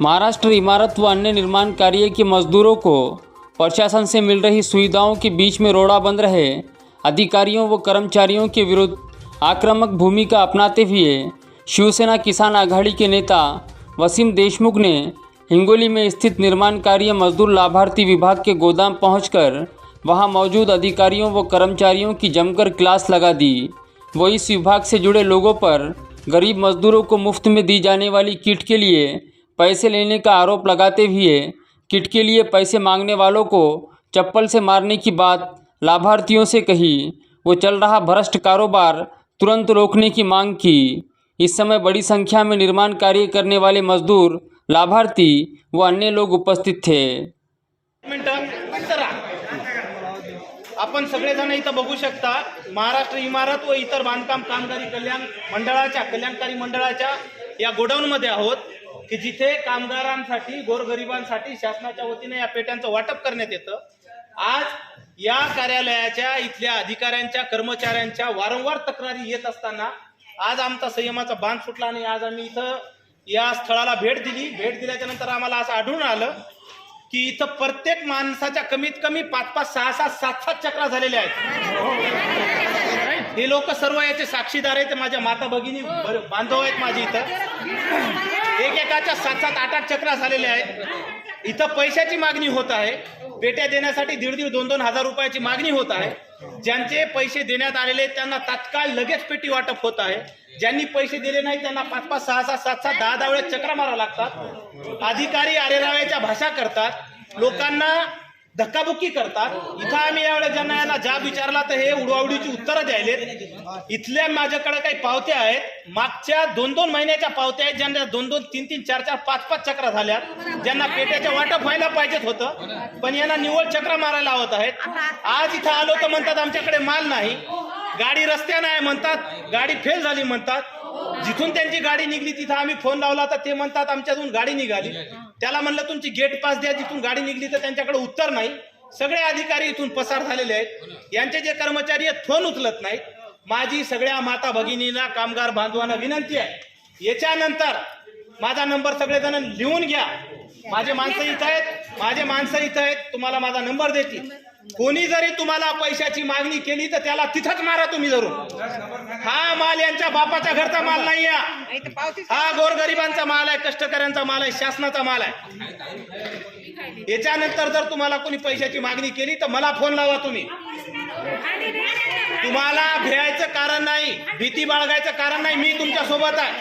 महाराष्ट्र इमारत व अन्य निर्माण कार्य के मजदूरों को प्रशासन से मिल रही सुविधाओं के बीच में रोड़ा बंद रहे। अधिकारियों व कर्मचारियों के विरुद्ध आक्रामक भूमिका अपनाते हुए शिवसेना किसान आघाड़ी के नेता वसीम देशमुख ने हिंगोली में स्थित निर्माण कार्य मजदूर लाभार्थी विभाग के गोदाम पहुंचकर वहाँ मौजूद अधिकारियों व कर्मचारियों की जमकर क्लास लगा दी। वो इस विभाग से जुड़े लोगों पर गरीब मजदूरों को मुफ़्त में दी जाने वाली किट के लिए पैसे लेने का आरोप लगाते हुए किट के लिए पैसे मांगने वालों को चप्पल से मारने की बात लाभार्थियों से कही। वो चल रहा भ्रष्ट कारोबार तुरंत रोकने की मांग की। इस समय बड़ी संख्या में निर्माण कार्य करने वाले मजदूर, लाभार्थी व अन्य लोग उपस्थित थे। राहा. आपण सगळेजण इथं बघू शकता, महाराष्ट्र इमारत व इतर बांधकाम कामगारी कल्याण मंडळाच्या, कल्याणकारी मंडळाच्या या गोडाऊनमध्ये आहोत. की जिथे कामगारांसाठी गोरगरिबांसाठी शासनाच्या वतीने या पेट्यांचं वाटप करण्यात येतं. आज या कार्यालयाच्या इथल्या अधिकाऱ्यांच्या कर्मचाऱ्यांच्या वारंवार तक्रारी येत असताना आज आमचा संयमाचा बांध सुटला आणि आज आम्ही इथं या स्थळाला भेट दिली. भेट दिल्याच्या नंतर आम्हाला असं आढळून आलं की इथं प्रत्येक माणसाच्या कमीत कमी पाच पाच सहा सात सात सात चक्रा झालेल्या आहेत. हे लोक सर्व याचे साक्षीदार आहेत माझ्या माता भगिनी बांधव आहेत माझी इथं. एकेकाच्या सात सात आठ आठ चक्रा झालेल्या आहेत. इथं पैशाची मागणी होत आहे. पेट्या देण्यासाठी दीड दीड दोन दोन हजार रुपयाची मागणी होत आहे. ज्यांचे पैसे देण्यात आलेले आहेत, त्यांना तात्काळ लगेच पेटी वाटप होत आहे. ज्यांनी पैसे दिले नाही त्यांना पाच पाच सहा सहा सात सात दहा दहा वेळेस चक्रा मारावं लागतात. अधिकारी आरेराव्याच्या भाषा करतात. लोकांना धक्काबुक्की करतात. इथं आम्ही यावेळेस ज्यांना यांना जाब विचारला तर हे उडवाउडीची उत्तरं द्यायलेत. इथल्या माझ्याकडे काही पावत्या आहेत. मागच्या दोन दोन महिन्याच्या पावत्या आहेत ज्यांना दोन दोन तीन तीन चार चार पाच पाच चक्रा झाल्यात. ज्यांना पेट्याच्या वाटप व्हायला पाहिजेत होतं. पण यांना निव्वळ चक्रा मारायला आवत आहेत. आज इथं आलो तर म्हणतात आमच्याकडे माल नाही. गाडी रस्त्यानं आहे म्हणतात. गाडी फेल झाली म्हणतात. जिथून त्यांची गाडी निघली तिथं आम्ही फोन लावला तर ते म्हणतात आमच्यातून गाडी निघाली. त्याला म्हणलं तुमची गेट पास द्या. जिथून गाडी निघली तर त्यांच्याकडे उत्तर नाही. सगळे अधिकारी इथून पसार झालेले आहेत. यांचे जे कर्मचारी आहेत फोन उचलत नाहीत. माझी सगळ्या माता भगिनीला कामगार बांधवांना विनंती आहे. याच्यानंतर माझा नंबर सगळेजण लिहून घ्या. माझे माणसं इथं आहेत. माझे माणसं इथं आहेत. तुम्हाला माझा नंबर देतील. कोणी जरी तुम्हाला पैशाची मागणी केली तर त्याला तिथंच मारा तुम्ही जरूर हा माल यांच्या बापाच्या घरचा माल नाही हा गोरगरिबांचा माल आहे कष्टकऱ्यांचा माल आहे शासनाचा माल आहे. याच्यानंतर जर तुम्हाला कोणी पैशाची मागणी केली तर मला फोन लावा तुम्ही. तुम्हाला भिरायचं कारण नाही भीती बाळगायचं कारण नाही मी तुमच्यासोबत आहे.